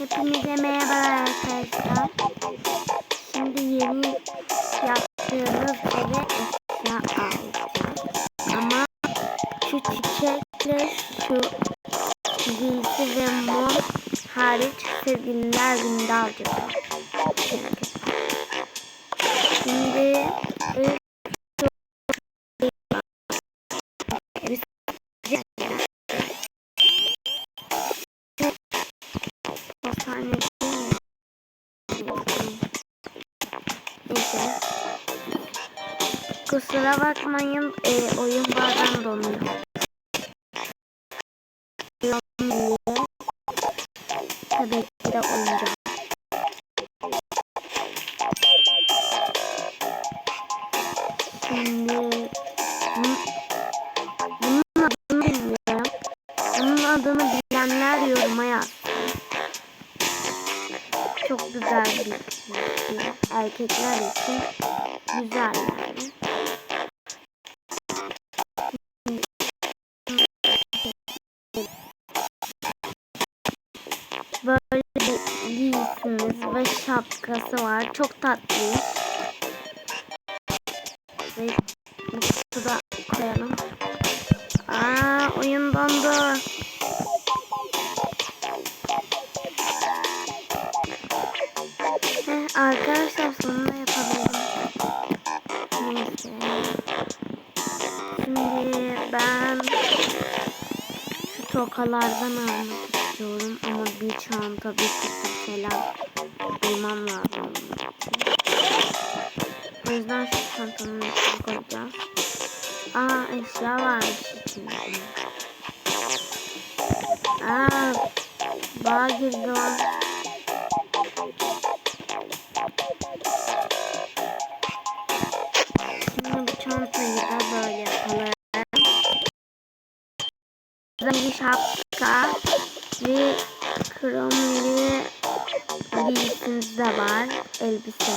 Hepinize merhaba arkadaşlar. Şimdi yeni yaptığımız eve eşya alacağız. Ama şu çiçekle şu giysi ve mum hariç sevgililer günde alacağız. Kusura bakmayın e, oyun bazen donuyor. Bilenler yoruma yazsın. Çok güzel bir şey. Erkekler için Ve bu kutuda koyalım. Aa oyun dondu. Heh, arkadaşlar sonunda yapabildim. Neyse. Şimdi ben şu tokalardan almak istiyorum ama bir çanta bir kutu falan bulmam lazım. O yüzden şu çantanın içine koyacağız. Aa eşya varmış içinde. Aa bağ girdi lan. Şimdi bu çantayı da böyle yapalım. Bir şapka ve kromili giysimiz de var. Elbise.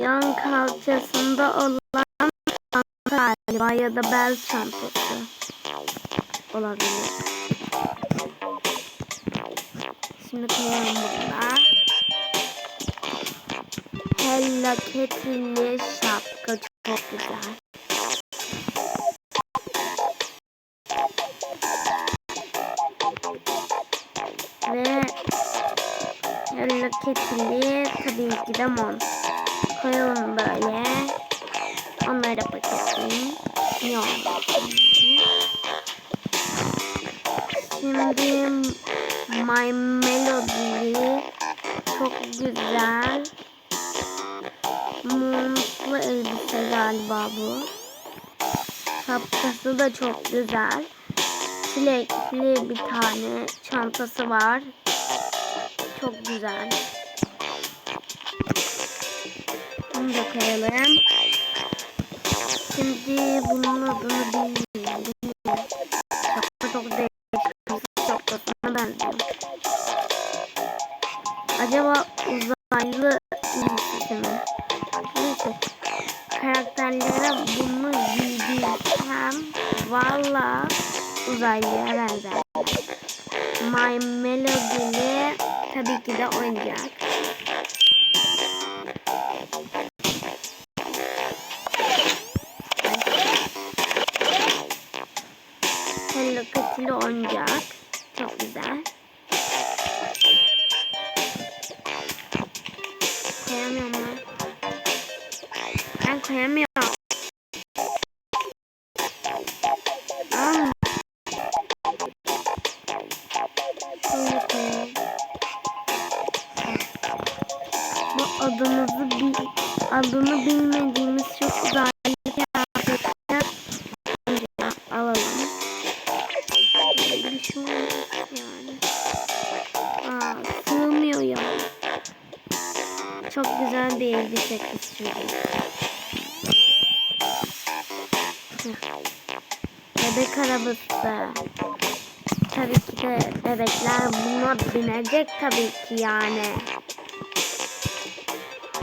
Yan kalçasında olan çanta galiba ya da bel çantası olabilir. Şimdi koyalım burada. Hello Kitty'li şapka çok güzel. Hello Kitty'li tabii ki de mont. Koyalım böyle. Onları da paketleyeyim. Ne. Şimdi My Melody çok güzel. Montlu elbise galiba bu. Şapkası da çok güzel. Çilekli bir tane çantası var. Çok güzel. Bunu da koyalım. Şimdi bunun adını bilmiyorum. Şapka çok değişik. Şapkasına benziyor. Acaba uzaylı birisi mi? Neyse. Karakterlere bunu giydirsem valla uzaylıya benzer. My Melody'li tabii ki de oyuncak. Adımızı bil adını bilmediğimiz çok güzel bir kıyafetler önce alalım. Bir şey yani. Aa, sığmıyor ya. Çok güzel bir elbise kız. Heh. Bebek arabası. Tabii ki de bebekler buna binecek tabii ki yani.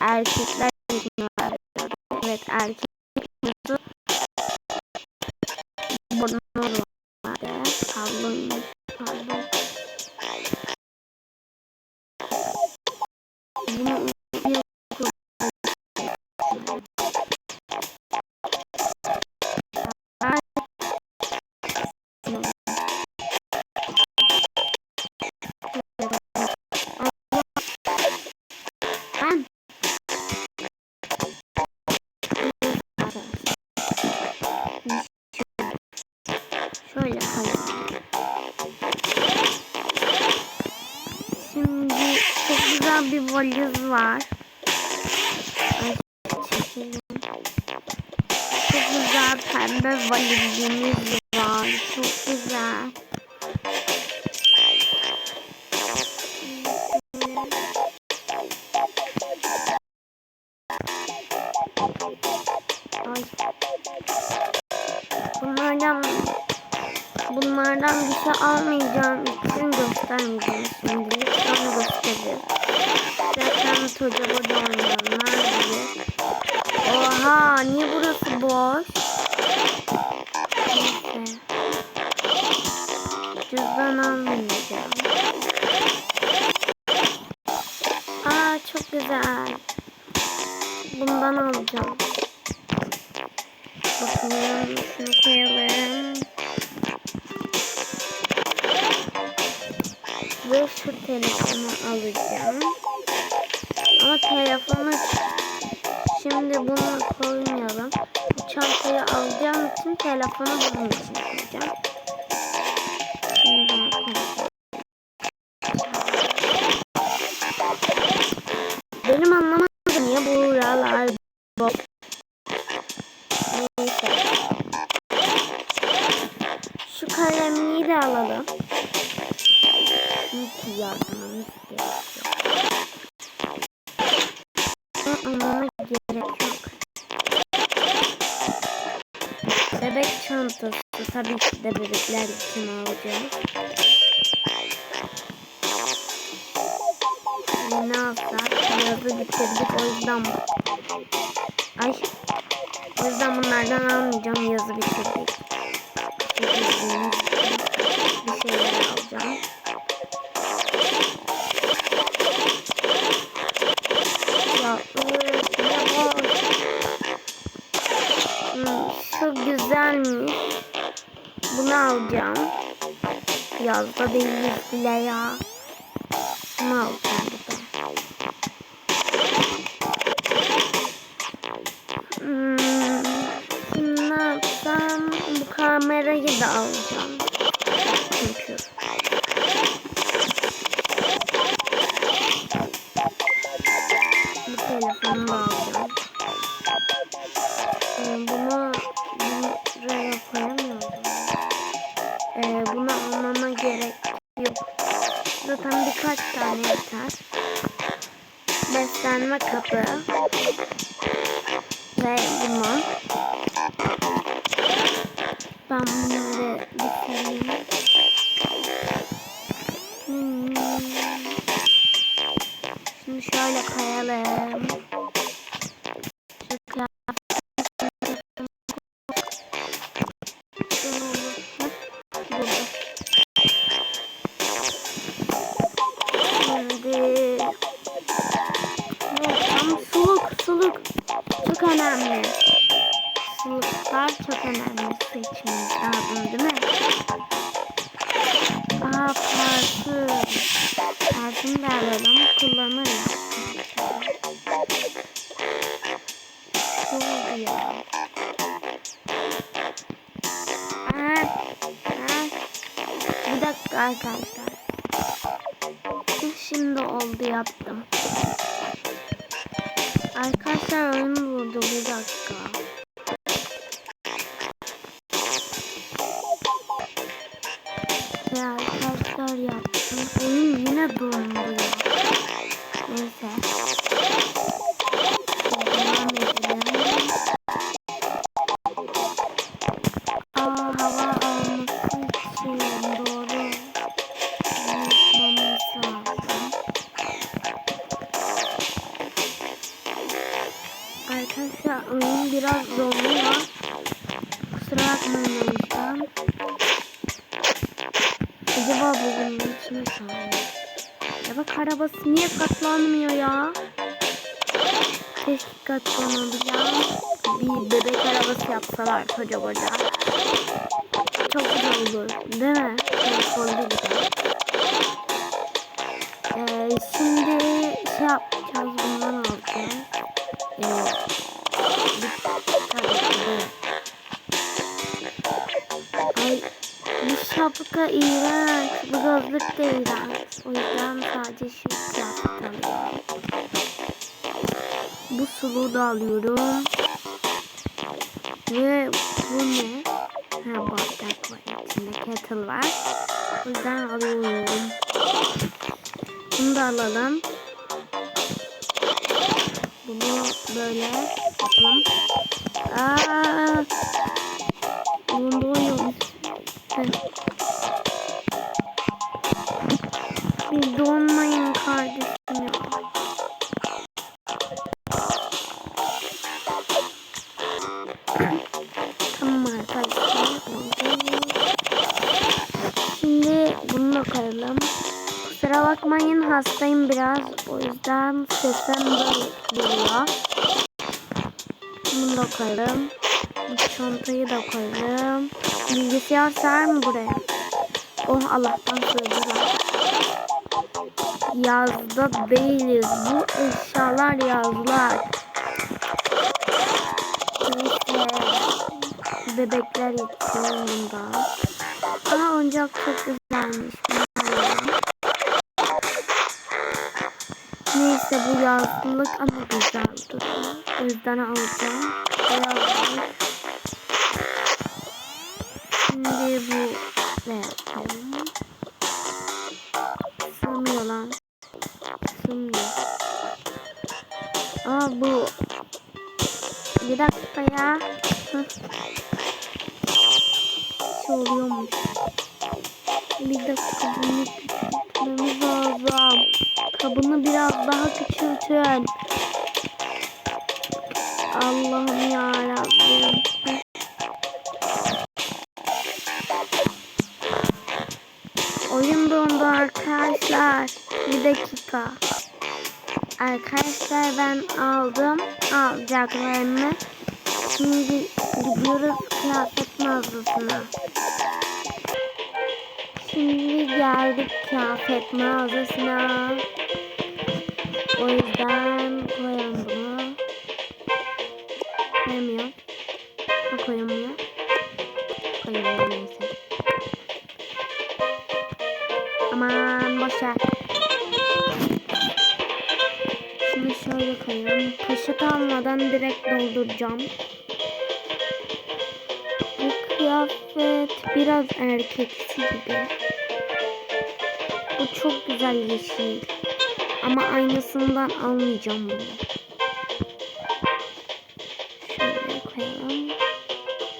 erkekler var. Evet erkek giyimi bornoz var. Pardon. Pardon. Bunu çok güzel bir valiz var. Çok güzel pembe valizimiz var. Çok güzel. Bunlardan bunlardan bir şey almayacağım için göstermeyeceğim. Göstereceğim. Zaten çocuğa burada oynayanlar gibi. Oha niye burası boş? Ve şu telefonu alacağım. Ama telefonu şimdi bunu koymayalım. Bu çantayı alacağım için telefonu bunun için koyacağım. Benim anlamadım niye buralar boş. Neyse. Şu kalemliği de alalım. Çünkü. Bebek çantası tabii ki de bebekler için alacağım. Ne yapsak? Yazı bitirdik o yüzden Ay. O yüzden bunlardan almayacağım. Yazı bitirdik. İçin Yazda değiliz bile ya. Alacağım bir de. Hmm, ne yapsam? Bu kamerayı da alacağım. Çünkü. Ben bunları bitireyim. Hmm. Şimdi şöyle koyalım. Suluklar çok önemli su içmemiz lazım değil mi? Aa parfüm. Parfüm de alalım. Kullanırız. Ne oldu ya? Aa, aa. Bir dakika arkadaşlar. Şimdi oldu yaptım. Arkadaşlar oyun vurdu bir dakika. Biraz donuyor. Kusura bakmayın o yüzden. Acaba bu bunun içine sağlıyor. Ya bak arabası niye katlanmıyor ya? Keşke katlanabilen bir bebek arabası yapsalar koca koca. Çok güzel olur. Değil mi? Telefonda güzel. Ee, şimdi şey yapacağız. Bundan alacağız. Ee, bu şapka iğrenç. Bu gözlük de iğrenç. O yüzden sadece şu yaptım. Bu suluğu da alıyorum. Ve bu ne? Ha bardak var içinde kettle var. O yüzden alıyorum. Bunu da alalım. Bunu böyle yapalım. Aa, bunu doyuyorum. Böyle geliyor. Bunu da koyalım. Çantayı da koyalım. Bilgisayar sığar mı buraya? Oh Allah'tan sığdılar. Yazda değiliz. Bu eşyalar yazlar. Neyse. Bebekler için bunda. Aa oyuncak çok güzelmiş. Neyse bu yazlık ama güzel duruyor. O yüzden alacağım. Yazlık. Kabını biraz daha küçültün. Allah'ım yarabbim. Oyun dondu arkadaşlar. Bir dakika. Arkadaşlar ben aldım alacaklarımı. Şimdi gidiyoruz kıyafet mağazasına. Şimdi geldik kıyafet mağazasına. O yüzden koyalım bunu. Koyamıyor. Ha, koyamıyor. Koyamıyor neyse. Aman boşver. Şimdi şöyle koyalım. Poşet almadan direkt dolduracağım. Kıyafet biraz erkeksi gibi. Bu çok güzel yeşil. Ama aynısından almayacağım bunu. Şöyle koyalım.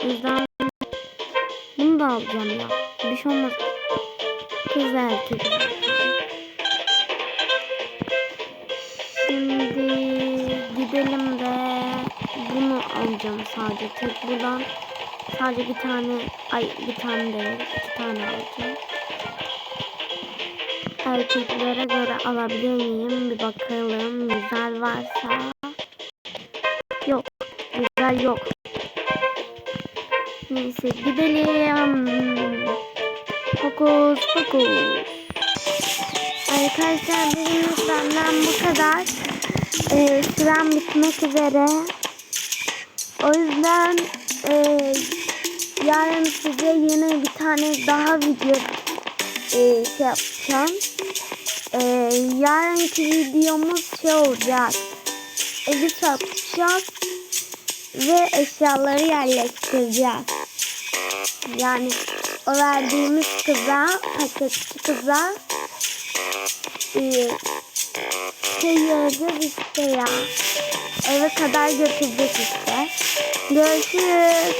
Yüzden bunu da alacağım ya. Bir şey olmaz. Kız erkek. Şimdi gidelim de bunu alacağım sadece. Tek buradan sadece bir tane ay bir tane değil iki tane alacağım. Erkeklere göre alabilir miyim? Bir bakalım. Güzel varsa. Yok. Güzel yok. Neyse gidelim. Fokus fokus. Arkadaşlar benim benden bu kadar. Ee, sürem bitmek üzere. O yüzden e, yarın size yeni bir tane daha video e, şey yapacağım. E, yarınki videomuz şey olacak. Evi satacağız ve eşyaları yerleştireceğiz. Yani o verdiğimiz kıza, paketçi kıza e, şey yarayacağız işte ya. Eve kadar götürecek işte. Görüşürüz.